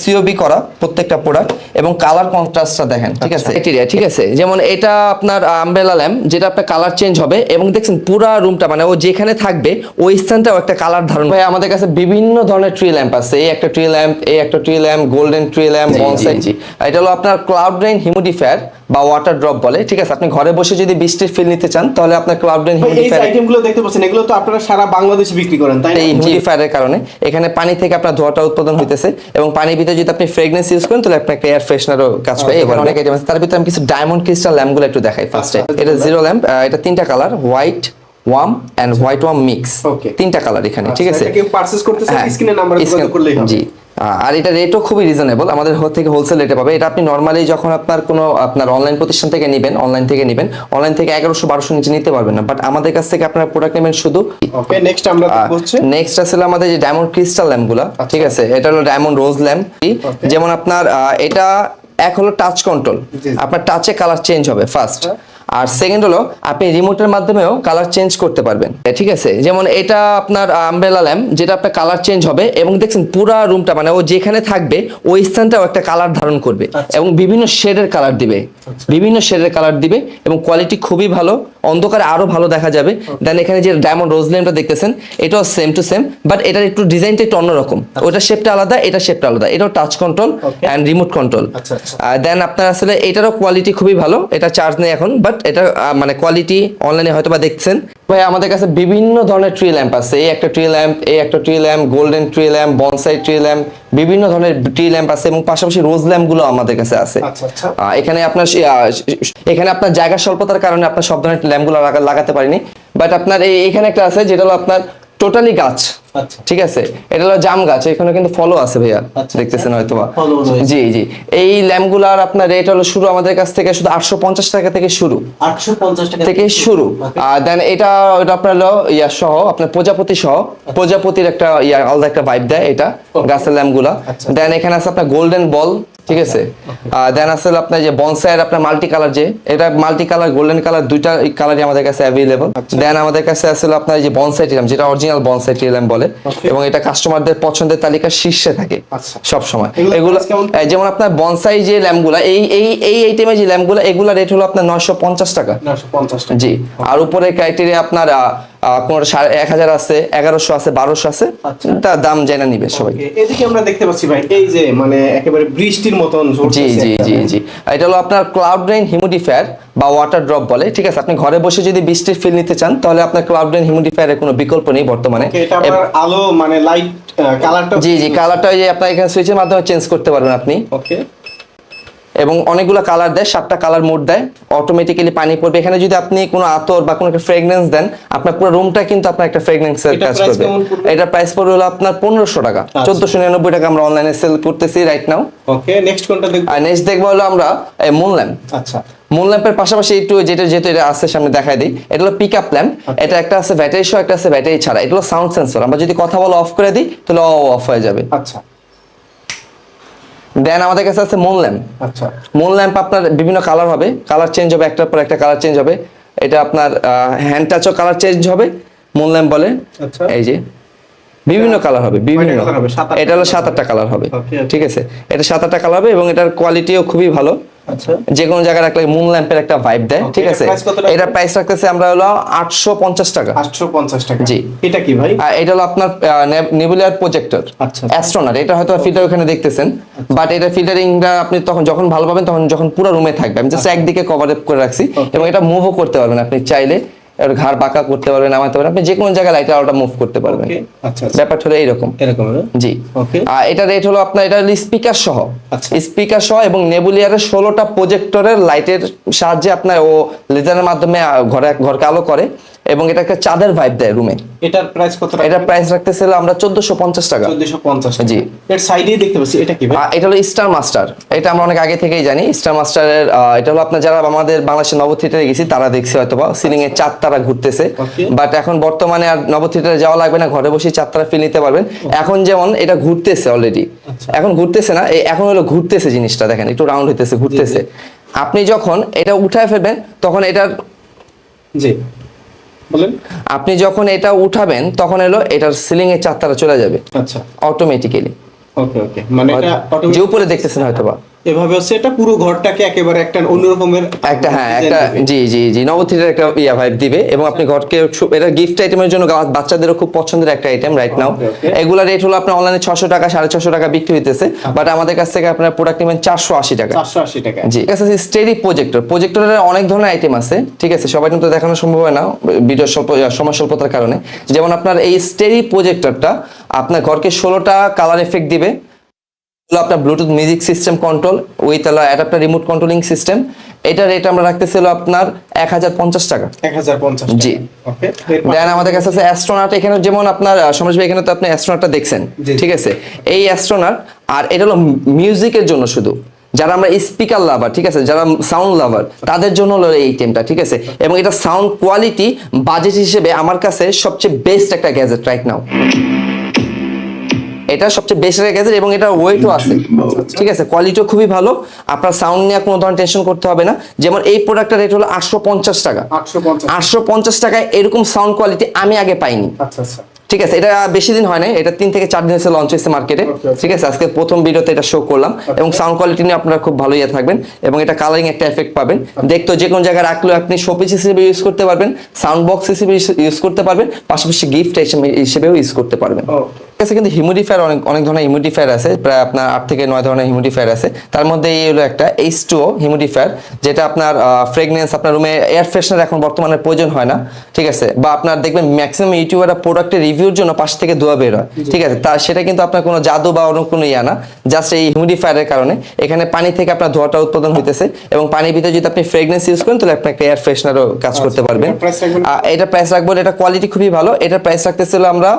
COB করা প্রত্যেকটা product এবং কালার কন্ট্রাস্টটা দেখেন ঠিক আছে? ক্রাইটেরিয়া ঠিক আছে। যেমন এটা আপনার আমব্রেলা ল্যাম্প যেটা আপনার কালার চেঞ্জ হবে এবং দেখছেন পুরো রুমটা মানে ও যেখানে থাকবে ওই স্থানটাও একটা কালার ধারণ ভাই আমাদের কাছে বিভিন্ন ধরনের ট্রি ল্যাম্প আছে। এই একটা ট্রি ল্যাম্প এই একটা tree lamp golden tree lamp bonsai জি এটা হলো আপনার ক্লাউড রেইন হিউমিডিফায়ার বা ওয়াটার ড্রপ বলে ঠিক আছে? আপনি ঘরে বসে যদি বৃষ্টির ফিল নিতে চান তাহলে আপনার ক্লাউড রেইন এই হিউমিডিফায়ার আইটেমগুলো দেখতে পাচ্ছেন এগুলো তো আপনারা সারা বাংলাদেশে বিক্রি করেন তাই না? এই হিউমিডিফায়ারের কারণে। এখানে পানি থেকে আপনার ধোঁয়াটা উৎপাদন হইতেছে এবং পানির ভিতরে যদি আপনি ফ্রেগনেন্স ইউজ করেন তাহলে আপনার একটা এয়ার ফ্রেশনারও কাজ করে এবার অনেক আইটেম আছে। তার ভিতরে আমি কিছু ডায়মন্ড ক্রিস্টাল ল্যাম্পগুলো একটু দেখাই ফার্স্টে আচ্ছা, এটা জিরো ল্যাম্প এটা তিনটা colour white warm and white warm mix. তিনটা কালার এখানে ঠিক আছে? পারচেজ করতে স্ক্রিনে নাম্বার করলেই হবে। জি। আর এটা রেটও খুবই রিজনেবল আমাদের থেকে হোলসেল রেটে পাবে। এটা আপনি নর্মালি যখন আপনার কোনো আপনার অনলাইন প্রতিষ্ঠান থেকে নেবেন অনলাইন থেকে নেবেন অনলাইন থেকে এগারোশো বারোশো নিচে নিতে পারবেন না। বাট আমাদের কাছ থেকে আপনার প্রোডাক্ট নেবেন শুধু ওকে নেক্সট আমরা হচ্ছে নেক্সট আছে আমাদের যে ডায়মন্ড ক্রিস্টাল ল্যাম্পগুলো ঠিক আছে? এটা হলো ডায়মন্ড রোজ ল্যাম্প যেমন আপনার এটা এক হলো টাচ কন্ট্রোল আপনার টাচে কালার চেঞ্জ হবে ফার্স্ট আর সেকেন্ড হলো আপনি রিমোটের মাধ্যমেও কালার চেঞ্জ করতে পারবেন। ঠিক আছে? যেমন এটা আপনার আমব্রেলা ল্যাম্প যেটা আপনার কালার চেঞ্জ হবে এবং দেখছেন পুরো রুমটা মানে ও যেখানে থাকবে ওই স্থানটাও একটা কালার ধারণ করবে এবং বিভিন্ন শেডের কালার দিবে। বিভিন্ন শেডের কালার দিবে এবং কোয়ালিটি খুবই ভালো। অন্ধকারে আরও ভালো দেখা যাবে। দেন এখানে যে ডায়মন্ড রোজ ল্যাম্পটা দেখতেছেন এটাও সেম টু সেম বাট এটার একটু ডিজাইনটা একটু অন্যরকম। ওটা শেপটা আলাদা এটা শেপটা আলাদা। এটাও touch control and remote control. Then আপনার আসলে এটারও কোয়ালিটি খুবই ভালো এটা চার্জ নেই এখন বাট এটা মানে কোয়ালিটি অনলাইনে হয়তো বা দেখছেন। ভাই আমাদের কাছে বিভিন্ন ধরনের ট্রি ল্যাম্প আছে। এই একটা ট্রি ল্যাম্প এই একটা tree lamp golden tree lamp bonsai tree lamp বিভিন্ন ধরনের ট্রি ল্যাম্প আছে এবং পাশাপাশি রোজ ল্যাম্পগুলো আমাদের কাছে আছে। আচ্ছা আচ্ছা। এখানে আপনার এখানে আপনার জায়গা স্বল্পতার কারণে আপনার সব ধরনের ল্যাম্পগুলো লাগাতে পারিনি। বাট আপনার এই এখানে একটা আছে যেটা হলো আপনার টোটালি গাছ। আচ্ছা। ঠিক আছে? এটা হলো জাম গাছ এখানে কিন্তু ফলো আছে ভাইয়া। আচ্ছা, দেখতেছেন হয়তো। জি জি। এই ল্যাম্পগুলার আপনার রেট হলো শুরু আমাদের কাছ থেকে শুধু আটশো পঞ্চাশ টাকা থেকে শুরু। আটশো পঞ্চাশ টাকা থেকে শুরু। আর দেন এটা ওটা আপনার হলো ইয়া সহ আপনার প্রজাপতি সহ। প্রজাপতির একটা ইয়া আলাদা একটা ভাইব দেয় এটা গাছের ল্যাম্পগুলা। আচ্ছা। দেন এখানে আছে আপনার গোল্ডেন বল ঠিক আছে? দেন আছে হলো আপনার যে বনসাইয়ের আপনার মাল্টি কালার যে এটা মাল্টি কালার গোল্ডেন কালার দুইটা কালারই আমাদের কাছে অ্যাভেলেবল আচ্ছা। দেন আমাদের কাছে আছে হলো আপনার যে বনসাই টিলাম যেটা অরিজিনাল বনসাই টিলাম বলে এবং এটা কাস্টমারদের পছন্দের তালিকার শীর্ষে থাকে আচ্ছা। সব সময়। এগুলো? যেমন আপনার বনসাই যে ল্যাম্পগুলা এই এই এই আইটেমের যে ল্যাম্পগুলা এগুলা রেট হলো আপনার নয়শো পঞ্চাশ টাকা। জি। আর উপরে ক্রাইটেরিয়া আপনার আহ, সাড়ে এক হাজার আছে এগারোশো আছে বারোশো আছে। আচ্ছা। তার দাম জেনে নিবে সবাই। এদিকে আমরা দেখতে পাচ্ছি ভাই এই যে মানে একেবারে বৃষ্টির মতন জি জি জি জি। এটা হলো আপনার ক্লাউড রেইন হিউমিডিফায়ার বা ওয়াটার ড্রপ বলে ঠিক আছে? আপনি ঘরে বসে যদি বৃষ্টির ফিল নিতে চান তাহলে আপনার ক্লাউড রেইন হিউমিডিফায়ারের কোনো বিকল্প নেই বর্তমানে। এটা আপনার আলো মানে লাইট কালারটা জি জি কালারটা যে আপনার এখানে সুইচের মাধ্যমে চেঞ্জ করতে পারবেন আপনি। ওকে এবং অনেকগুলো কালার দেয় সাতটা কালার মোড দেয় অটোমেটিক্যালি পানি পড়বে। এখানে যদি আপনি কোনো আতর বা কোনো একটা ফ্রেগনেন্স দেন আপনার পুরো রুমটা কিন্তু আপনার একটা ফ্রেগনেন্সের কাজ করবে। এটা প্রাইস পড়বে হলো আপনার পনেরোশো টাকা। আচ্ছা। চোদ্দশো নিরানব্বই টাকা আমরা অনলাইনে সেল করতেছি রাইট নাও ওকে নেক্সট কোনটা দেখব? আর নেক্সট দেখব হলো আমরা মুন ল্যাম্প আচ্ছা। মুন ল্যাম্পের পাশাপাশি একটু যেটা যেহেতু এটা আছে সামনে দেখাই দিই। এটা হলো পিক আপ ল্যাম্প এটা একটা আছে ব্যাটারি সহ একটা আছে ব্যাটারি ছাড়া। এটা হলো সাউন্ড সেন্সর আমরা যদি কথা বলা অফ করে দিই তাহলে অফ হয়ে যাবে। আচ্ছা। দেন আমাদের কাছে আছে মুন ল্যাম্প আচ্ছা। মুন ল্যাম্প আপনার বিভিন্ন কালার হবে। কালার চেঞ্জ হবে একটার পর একটা কালার চেঞ্জ হবে। এটা আপনার হ্যান্ড টাচও কালার চেঞ্জ হবে মুন ল্যাম্প বলে। আচ্ছা। এই যে। বিভিন্ন কালার হবে বিভিন্ন এটা হলো সাত আটটা কালার হবে. ঠিক আছে? এটা সাত আটটা কালার হবে এবং এটার কোয়ালিটিও খুবই ভালো। আচ্ছা। যে কোনো জায়গায় রাখলে মুন ল্যাম্পের একটা ভাইব দেয় ঠিক আছে? এটা প্রাইস রাখতেছে আমরা হলো আটশো পঞ্চাশ টাকা। আটশো পঞ্চাশ টাকা। জি। এটা কি ভাই? এটা হলো আপনার নেবুলার প্রজেক্টর আচ্ছা। অ্যাস্ট্রোনার এটা হয়তো ফিল্টার ওখানে দেখতেছেন বাট এটা ফিল্টারিংটা আপনি তখন যখন ভালো পাবেন তখন যখন পুরো রুমে থাকবে। আমি জাস্ট একদিকে কভার আপ করে রাখছি আচ্ছা। এবং এটা মুভও করতে পারবেন আপনি চাইলে। এর ঘাড় বাঁকা করতে পারবেন নামাতে পারবেন আপনি যে কোনো জায়গায় লাইটার আলোটা মুভ করতে পারবেন। আচ্ছা আচ্ছা। ব্যাপারটা হলো এইরকম এরকম হবে? জি। ওকে আর এটা রেট হলো আপনার এটা স্পিকার সহ। আচ্ছা। স্পিকার সহ এবং নেবুলিয়ারের ষোলোটা প্রজেক্টরের লাইটের সাহায্যে আপনার ও লেজারের মাধ্যমে ঘরে ঘরকে আলো করে। এবং এটা একটা চাঁদের ভাইব দেয় রুমে এটার প্রাইস কত এটা প্রাইস রাখতেছিল আমরা চোদ্দশো পঞ্চাশ টাকা। চোদ্দশো পঞ্চাশ জি। এর সাইডেই দেখতে পাচ্ছি এটা কি ভাই? এটা হলো স্টার মাস্টার এটা আমরা অনেক আগে থেকেই জানি। স্টার মাস্টারের এটা হলো আপনার যারা আমাদের বাংলাদেশের নব থিয়েটারে গেছি তারা দেখছে হয়তো বা সিলিং এ চার তারা ঘুরতেছে। বাট এখন বর্তমানে আর নব থিয়েটারে যাওয়া লাগবে না। ঘরে বসে চার তারা ফিল নিতে পারবেন। এখন যেমন এটা ঘুরতেছে অলরেডি আচ্ছা। এখন ঘুরতেছে না। এখন হলো ঘুরতেছে জিনিসটা দেখেন একটু রাউন্ড হইতেছে ঘুরতেছে। আপনি যখন এটা উঠায় ফেলবেন তখন এটার জি। বলেন। আপনি যখন এটা উঠাবেন তখন এলো এটার সিলিং এর চারতারা চলে যাবে। আচ্ছা। অটোমেটিক্যালি ওকে ওকে মানে এটা যে উপরে দেখতেছেন হয়তো বা এভাবে হচ্ছে এটা পুরো ঘরটাকে একেবারে একটা অন্য রকমের একটা হ্যাঁ একটা জি জি জি নবথিটের একটা ইয়া ভাইব দিবে এবং আপনি ঘরকে এটা গিফট আইটেমের জন্য বাচ্চাদেরও খুব পছন্দের একটা আইটেম রাইট নাও. এগুলা রেট হলো আপনার অনলাইনে ছশো টাকা সাড়ে ছশো টাকা বিক্রি হইতেছে বাট আমাদের কাছ থেকে আপনার প্রোডাক্ট নেবেন চারশো আশি টাকা। চারশো আশি টাকা। জি ঠিক আছে স্টেডি প্রজেক্টর প্রজেক্টরের অনেক ধরনের আইটেম আছে ঠিক আছে সবাই কিন্তু দেখানো সম্ভব হয় না ভিডিও সময় স্বল্পতার কারণে। যেমন আপনার এই স্টেডি প্রজেক্টরটা আপনার ঘরকে ষোলোটা কালার এফেক্ট দিবে হলো আপনার Bluetooth music system control with হলো অ্যাডাপ্টার রিমোট কন্ট্রোলিং সিস্টেম এটা রেট আমরা রাখতেছিল আপনার এক হাজার পঞ্চাশ টাকা। এক হাজার পঞ্চাশ জি। ওকে দেন আমাদের কাছে আছে অ্যাস্ট্রোনাট এখানে যেমন আপনার সমাজ এখানে তো আপনি অ্যাস্ট্রোনাটটা দেখছেন। ঠিক আছে? এই অ্যাস্ট্রোনাট আর এটা হলো মিউজিকের জন্য শুধু। যারা আমরা স্পিকার লাভার ঠিক আছে? যারা সাউন্ড লাভার তাদের জন্য হলো এই টেমটা ঠিক আছে? এবং এটা সাউন্ড কোয়ালিটি বাজেট হিসেবে আমার কাছে সবচেয়ে বেস্ট একটা গ্যাজেট রাইট নাও এটা সবচেয়ে বেস্ট গ্যাজেট এবং এটা ওয়েটও আছে। ঠিক আছে কোয়ালিটিও খুবই ভালো। আপনার সাউন্ড নিয়ে কোনো ধরনের টেনশন করতে হবে না। যেমন এই প্রোডাক্টের রেট হলো আটশো পঞ্চাশ টাকা। আটশো পঞ্চাশ। টাকায় এরকম সাউন্ড কোয়ালিটি আমি আগে পাইনি। আচ্ছা আচ্ছা। ঠিক আছে এটা বেশি দিন হয় না এটা তিন থেকে চার দিন এসে লঞ্চ হয়েছে মার্কেটে. ঠিক আছে আজকে প্রথম ভিডিওতে এটা শো করলাম। এবং সাউন্ড কোয়ালিটি নিয়ে আপনারা খুব ভালো ইয়ে থাকবেন এবং এটা কালারিং একটা এফেক্ট পাবেন। দেখতো যে কোনো জায়গায় রাখলেও আপনি শোপিস হিসেবে ইউজ করতে পারবেন সাউন্ড বক্স হিসেবে ইউজ করতে পারবেন পাশাপাশি গিফট হিসেবেও ইউজ করতে পারবেন। আছে কিন্তু হিউমিডিফায়ার অনেক অনেক ধরনের হিউমিডিফায়ার আছে প্রায় আপনার আট থেকে নয় ধরনের হিউমিডিফায়ার আছে। তার মধ্যে এই হলো একটা এইচ টু হিউমিডিফায়ার যেটা আপনার ফ্রেগনেন্স আপনার রুমে এয়ার ফ্রেশনার এখন বর্তমানে প্রয়োজন হয় না ঠিক আছে? বা আপনার দেখবেন ম্যাক্সিমাম ইউটিউবাররা প্রোডাক্টের রিভিউর জন্য পাশ থেকে ধোয়া বের হয় ঠিক আছে? তা সেটা কিন্তু আপনার কোনো জাদু বা অন্য কোনো ইয়া না জাস্ট এই হিউমিডিফায়ারের কারণে। এখানে পানি থেকে আপনার ধোয়াটা উৎপাদন হইতেছে এবং পানির ভিতরে যদি আপনি ফ্রেগনেন্স ইউজ করেন তাহলে আপনি একটা এয়ার ফ্রেশনারও কাজ করতে পারবেন। এটা প্রাইস রাখব এটা কোয়ালিটি খুবই ভালো। এটা প্রাইস রাখতেছিল আমরা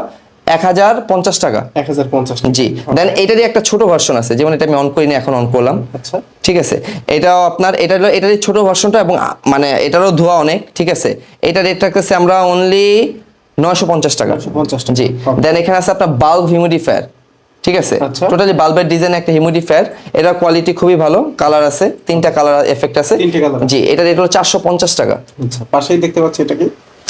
এক হাজার পঞ্চাশ টাকা। এক হাজার পঞ্চাশ জি। দেন এটারই একটা ছোট ভার্সন আছে। যেমন এটা আমি অন করিনি এখন অন করলাম। আচ্ছা। ঠিক আছে? এটাও আপনার এটা হলো এটারই ছোট ভার্সনটা এবং মানে এটারও ধোয়া অনেক। ঠিক আছে? এটা রেট রাখতেছে আমরা অনলি নয়শো পঞ্চাশ টাকা। 950 জি। দেন এখানে আছে আপনার বাল্ব হিউমিডিফায়ার ঠিক আছে। টোটালি বাল্বের ডিজাইন একটা হিউমিডিফায়ার এটা কোয়ালিটি খুবই ভালো। কালার আছে। তিনটা কালার এফেক্ট আছে। জি এটা রেট হলো চারশো পঞ্চাশ টাকা। আচ্ছা পাশেই দেখতে পাচ্ছি এটা কি?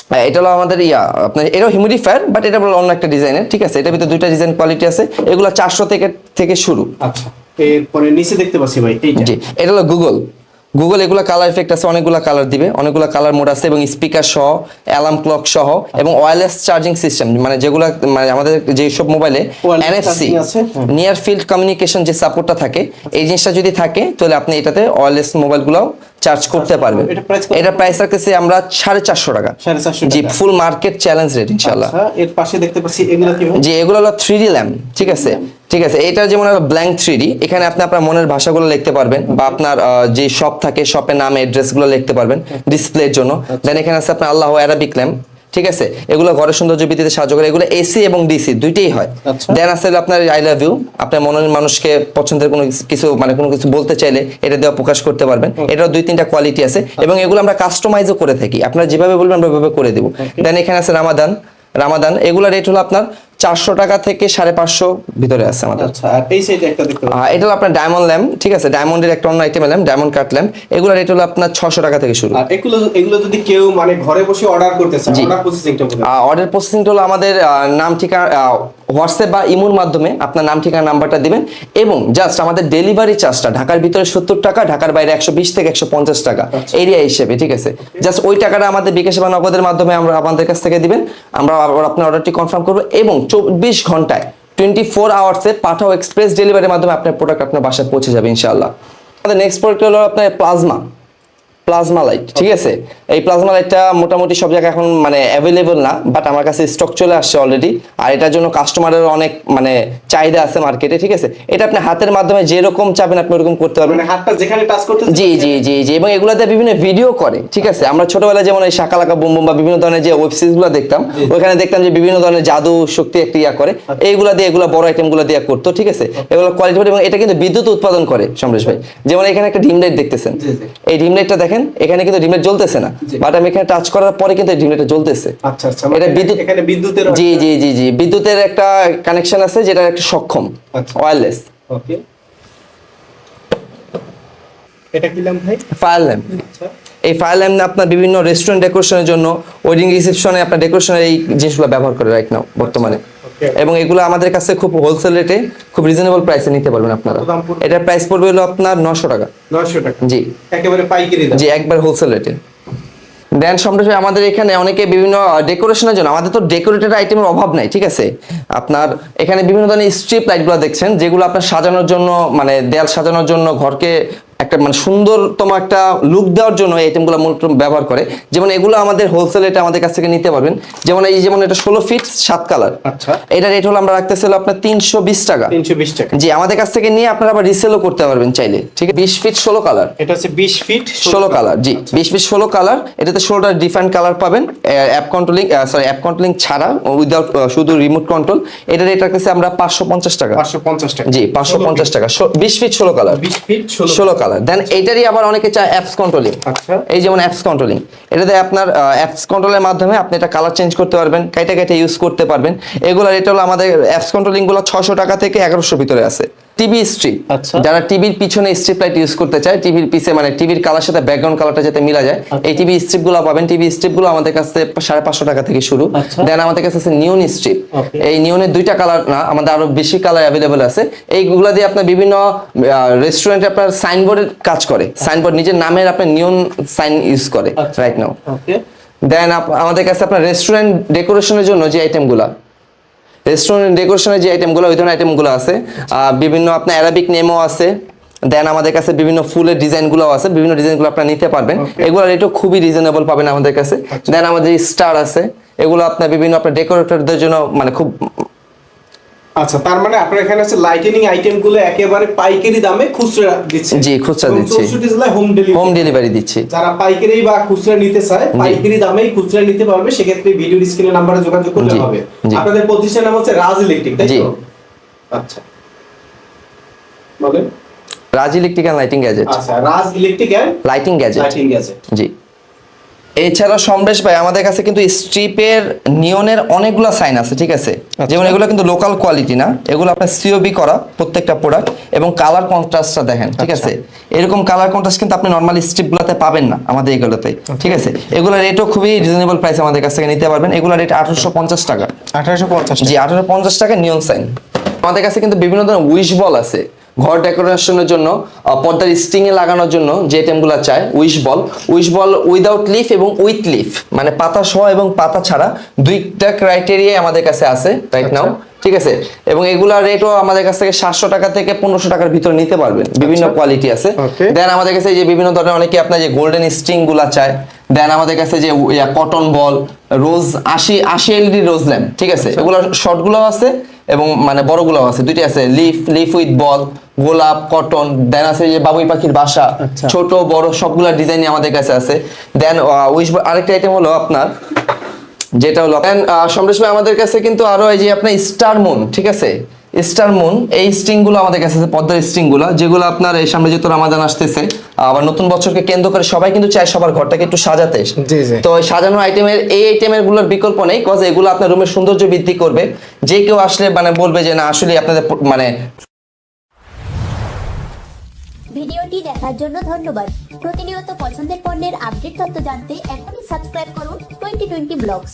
এটা হলো আমাদের ইয়া আপনার এটাও হিউমিডিফায়ার বাট এটা হলো অন্য একটা ডিজাইনের ঠিক আছে? এটার ভিতরে দুইটা ডিজাইন কোয়ালিটি আছে এগুলো চারশো থেকে থেকে শুরু। আচ্ছা এরপরে নিচে দেখতে পাচ্ছি ভাই জি এটা হলো গুগল গুগল এগুলো কালার এফেক্ট আছে অনেকগুলো কালার দিবে। অনেকগুলো কালার মোড আছে এবং স্পিকার সহ অ্যালার্ম ক্লক সহ এবং ওয়্যারলেস চার্জিং সিস্টেম মানে যেগুলো মানে আমাদের যেসব মোবাইলে এনএফসি আছে। নিয়ার ফিল্ড কমিউনিকেশন যে সাপোর্টটা থাকে এই জিনিসটা যদি থাকে তাহলে আপনি এটাতে ওয়্যারলেস মোবাইলগুলো চার্জ করতে পারবেন। এটা প্রাইস রাখতেছি আমরা সাড়ে চারশো টাকা। জি ফুল মার্কেট চ্যালেঞ্জ রেট ইনশাল্লাহ এর পাশে দেখতে পাচ্ছি এগুলো যে এগুলো হলো থ্রি ডি ল্যাম্প ঠিক আছে? ঠিক আছে এটা যেমন ব্ল্যাঙ্ক থ্রি এখানে আপনি আপনার মনের ভাষাগুলো লিখতে পারবেন বা আপনার যে শপ থাকে শপের নাম অ্যাড্রেসগুলো লিখতে পারবেন ডিসপ্লের জন্য। দেন এখানে আছে আপনার আল্লাহ অ্যারাবিক ল্যাম্প ঠিক আছে? এগুলো ঘরের সৌন্দর্য বৃদ্ধিতে সাহায্য করে। এগুলো এসি এবং ডিসি দুইটাই হয়। আচ্ছা। দেন আছে আপনার আই লাভ ইউ আপনার মনের মানুষকে পছন্দের কোনো কিছু- কিছু মানে কোনো কিছু বলতে চাইলে এটা দেওয়া প্রকাশ করতে পারবেন। এটার দুই তিনটা কোয়ালিটি আছে এবং এগুলো আমরা কাস্টমাইজও করে থাকি। আপনারা যেভাবে বলবেন আমরা ওইভাবে করে দেবো। দেন এখানে আছে রামাদান রামাদান এগুলো রেট হলো আপনার চারশো টাকা থেকে সাড়ে পাঁচশো ভিতরে আছে আমাদের। আচ্ছা এই সাইডে একটা দেখতে এটা হলো আপনার ডায়মন্ড ল্যাম্প ঠিক আছে? ডায়মন্ডের একটা অন্য item lamp diamond cut lamp এগুলো রেট হলো আপনার ছশো টাকা থেকে শুরু। আর এগুলো এগুলো যদি কেউ মানে ঘরে বসে অর্ডার করতে চায়। অর্ডার প্রসেসিংটা অর্ডার প্রসেসিংটা হলো আমাদের নাম ঠিকানা হোয়াটসঅ্যাপ বা ইমোর মাধ্যমে আপনার নাম ঠিকানা নাম্বারটা দিবেন এবং জাস্ট আমাদের ডেলিভারি চার্জটা ঢাকার ভিতরে সত্তর টাকা ঢাকার বাইরে একশো বিশ থেকে একশো পঞ্চাশ টাকা। এরিয়া হিসেবে ঠিক আছে? জাস্ট ওই টাকাটা আমাদের বিকাশ বা নগদের মাধ্যমে আমরা আমাদের কাছ থেকে দিবেন। আমরা আপনার অর্ডারটি কনফার্ম করব এবং চব্বিশ ঘন্টায় টোয়েন্টি ফোর আওয়ার্সে পাঠাও এক্সপ্রেস ডেলিভারির মাধ্যমে আপনার প্রোডাক্ট আপনার বাসায় পৌঁছে যাবে ইনশাআল্লাহ। আমাদের নেক্সট প্রোডাক্ট হলো আপনার প্লাজমা প্লাজমা লাইট ঠিক আছে? এই প্লাজমা লাইটটা মোটামুটি সব জায়গায় এখন মানে অ্যাভেলেবল না বাট আমার কাছে স্টক চলে আসছে অলরেডি আর এটার জন্য কাস্টমারের অনেক মানে চাহিদা আছে মার্কেটে ঠিক আছে? এটা আপনি হাতের মাধ্যমে যেরকম চাবেন আপনি ওরকম করতে পারবেন। মানে হাতটা যেখানে টাচ করতে জি জি জি জি এবং এগুলোতে বিভিন্ন ভিডিও করে ঠিক আছে? আমরা ছোটবেলায় যেমন এই শাকালাকা বুম বুম বা বিভিন্ন ধরনের যে ওয়েব সিরিজগুলো দেখতাম ওখানে দেখতাম যে বিভিন্ন ধরনের জাদু শক্তি একটা ইয়া করে এইগুলা দিয়ে এগুলো বড় আইটেমগুলো দিয়ে করতো ঠিক আছে? এগুলো কোয়ালিটি এবং এটা কিন্তু বিদ্যুৎ উৎপাদন করে সমরেশ ভাই। যেমন এখানে একটা ডিম লাইট দেখতেছেন। এই ডিম লাইটটা দেখেন এখানে কিন্তু ডিম জ্বলতেছে না। বাট আমি এখানে টাচ করার পরে কিন্তু এই জ্বলতেছে। আচ্ছা আচ্ছা এটা বিদ্যুৎ এখানে বিদ্যুতের জি জি জি জি। বিদ্যুতের একটা কানেকশন আছে যেটা একটা সক্ষম আচ্ছা। ওয়্যারলেস ওকে এটা কি নাম ভাই? ফায়ার ল্যাম্প আচ্ছা। এই ফায়ার ল্যাম্প আপনার বিভিন্ন রেস্টুরেন্ট ডেকোরেশনের জন্য ওয়েডিং রিসেপশনে আপনার ডেকোরেশনের এই জিনিসগুলো ব্যবহার করে রাইট নাও বর্তমানে. এবং এগুলো আমাদের কাছে খুব হোলসেল রেটে খুব রিজনেবল প্রাইসে নিতে পারবেন আপনারা? এটার প্রাইস পড়বে হলো আপনার নশো টাকা। নয়শো টাকা। জি। একেবারে পাইকারি জি একবার হোলসেল রেটে দেন সম্প্রতি আমাদের এখানে অনেকে বিভিন্ন ডেকোরেশনের জন্য আমাদের তো ডেকোরেটেড আইটেমের অভাব নাই ঠিক আছে? আপনার এখানে বিভিন্ন ধরনের স্ট্রিপ লাইটগুলো দেখছেন যেগুলো আপনার সাজানোর জন্য মানে দেয়াল সাজানোর জন্য ঘরকে একটা মানে সুন্দরতম একটা লুক দেওয়ার জন্য এই আইটেমগুলো মূলত ব্যবহার করে। যেমন এগুলো আমাদের হোলসেল এটা আমাদের কাছ থেকে নিতে পারবেন। যেমন এই যেমন এটা ষোলো ফিট সাত কালার আচ্ছা। এটা রেট হলো আমরা রাখতেছিল আপনার তিনশো বিশ টাকা। তিনশো বিশ টাকা। জি আমাদের কাছ থেকে নিয়ে আপনারা আবার রিসেলও করতে পারবেন চাইলে। ঠিক আছে? বিশ ফিট ষোলো কালার এটা হচ্ছে বিশ ফিট ষোলো কালার জি। বিশ ফিট ষোলো কালার এটাতে ষোলোটা ডিফারেন্ট কালার পাবেন। App controlling sorry app controlling ছাড়া উইদাউট শুধু রিমোট কন্ট্রোল এটা রেট রাখতেছে আমরা পাঁচশো পঞ্চাশ টাকা। পাঁচশো পঞ্চাশ টাকা। জি পাঁচশো পঞ্চাশ টাকা। বিশ ফিট ষোলো কালার বিশ ফিট ষোলো ষোলো কালার দেন এটারই আবার অনেকে চায় অ্যাপস কন্ট্রোলিং আচ্ছা। এই যেমন অ্যাপস কন্ট্রোলিং এটাতে আপনার অ্যাপস কন্ট্রোলের মাধ্যমে আপনি এটা কালার চেঞ্জ করতে পারবেন কাইটা কাইটা ইউজ করতে পারবেন। এগুলো এটা হলো আমাদের অ্যাপস কন্ট্রোলিংগুলো ছশো টাকা থেকে এগারোশো ভিতরে আছে। টিভি স্ট্রিপ আচ্ছা। যারা টিভির পিছনে স্ট্রিপ লাইট ইউজ করতে চায় টিভির পিছে মানে টিভির কালার সাথে ব্যাকগ্রাউন্ড কালারটা যাতে মিলা যায় এই টিভি স্ট্রিপগুলো পাবেন। টিভি স্ট্রিপগুলো আমাদের কাছে সাড়ে পাঁচশো টাকা থেকে শুরু। আচ্ছা। দেন আমাদের কাছে আছে নিউন স্ট্রিপ এই নিউনের দুইটা কালার না আমাদের আরও বেশি কালার অ্যাভেলেবল আছে। এইগুলো দিয়ে আপনার বিভিন্ন রেস্টুরেন্টে আপনার সাইনবোর্ডের কাজ করে। সাইনবোর্ড নিজের নামের আপনার নিউন সাইন ইউজ করে আচ্ছা। রাইট নাও ওকে দেন আমাদের কাছে আপনার রেস্টুরেন্ট ডেকোরেশনের জন্য যে আইটেমগুলো রেস্টুরেন্ট ডেকোরেশনের যে আইটেমগুলো ওই ধরনের আইটেমগুলো আছে। বিভিন্ন আপনার অ্যারাবিক নেমও আছে। দেন আমাদের কাছে বিভিন্ন ফুলের ডিজাইনগুলো আছে। বিভিন্ন ডিজাইনগুলো আপনারা নিতে পারবেন. এগুলো রেটও খুবই রিজনেবল পাবেন আমাদের কাছে। দেন আমাদের স্টার আছে। এগুলো আপনার বিভিন্ন আপনার ডেকোরেটরদের জন্য মানে খুব আচ্ছা তার মানে আপনার এখানে হচ্ছে লাইটেনিং আইটেমগুলো একেবারে পাইকারি দামে খুচরা দিচ্ছে। জি, খুচরা দিচ্ছি। হোম ডেলিভারি হোম ডেলিভারি দিচ্ছি। যারা পাইকারি বা খুচরা নিতে চায় পাইকারি দামেই খুচরা নিতে পারবে সেক্ষেত্রে ভিডিও স্ক্রিনে নাম্বারে যোগাযোগ করলে জি, হবে। আপনাদের প্রতিষ্ঠানের নাম হচ্ছে রাজ ইলেকট্রিক তাই তো? আচ্ছা। বলেন। রাজ ইলেকট্রিক্যাল লাইটিং গ্যাজেট আচ্ছা Raj electric and lighting gadget lighting gadget জি। এছাড়া সমরেশ ভাই আমাদের কাছে কিন্তু স্ট্রিপের নিয়নের অনেকগুলো সাইন আছে ঠিক আছে? যেমন এগুলো কিন্তু লোকাল কোয়ালিটি না। এগুলো আপনার সিওবি করা প্রত্যেকটা প্রোডাক্ট এবং কালার কন্ট্রাস্টটা দেখেন ঠিক আছে? এরকম কালার কন্ট্রাস্ট কিন্তু আপনি নর্মাল স্ট্রিপগুলোতে পাবেন না আমাদের এগুলোতে ঠিক আছে? এগুলোর রেটও খুবই রিজনেবল প্রাইস আমাদের কাছ থেকে নিতে পারবেন। এগুলো রেট আঠারোশো পঞ্চাশ টাকা। আঠারোশো পঞ্চাশ জি আঠারোশো পঞ্চাশ টাকা নিয়ন সাইন আমাদের কাছে কিন্তু বিভিন্ন ধরনের উইশ বল আছে। ঘর ডেকোরেশনের জন্য পর্দার স্টিং এ লাগানোর জন্য যে আইটেমগুলো চায় wish ball wish ball without leaf এবং উইথ লিফ মানে পাতা সহ এবং পাতা ছাড়া দুইটা ক্রাইটেরিয়া আমাদের কাছে আছে রাইট নাও ঠিক আছে? এবং এগুলা রেটও আমাদের কাছ থেকে সাতশো টাকা থেকে পনেরোশো টাকার ভিতর নিতে পারবেন বিভিন্ন কোয়ালিটি আছে। দেন আমাদের কাছে এই যে বিভিন্ন ধরনের অনেকে আপনার যে গোল্ডেন স্ট্রিংগুলা চায় দেন আমাদের কাছে যে কটন বল রোজ আশি আশি এলডি রোজ ল্যাম্প ঠিক আছে? এগুলো শর্টগুলো আছে। এবং মানে বড়গুলাও আছে দুইটা আছে লিফ লিফ উইথ বল গোলাপ কটন দেন আছে যে বাবুই পাখির বাসা আচ্ছা। ছোট বড় সবগুলা ডিজাইনই আমাদের কাছে আছে দেন উইশ আরেকটা আইটেম হলো আপনার যেটা হলো দেন সমরেশ ভাই আমাদের কাছে কিন্তু আরও এই যে আপনার স্টার মুন ঠিক আছে স্টার মুন এই স্ট্রিংগুলো আমাদের কাছে আছে পদ্মার স্ট্রিংগুলো যেগুলো আপনার এই সামনে যেহেতু রামাদান আসতেছে আবার নতুন বছরকে কেন্দ্র করে সবাই কিন্তু চায় সবার ঘরটাকে একটু সাজাতে। তো এই সাজানো আইটেমের এই আইটেমেরগুলোর বিকল্প নেই কজ এগুলো আপনার রুমের সৌন্দর্য বৃদ্ধি করবে। যে কেউ আসলে মানে বলবে যে না আসলে আপনাদের মানে ভিডিওটি দেখার জন্য ধন্যবাদ। প্রতিনিয়ত পছন্দের পণ্যের আপডেট তথ্য জানতে এখনই সাবস্ক্রাইব করুন টোয়েন্টি টোয়েন্টি ব্লগস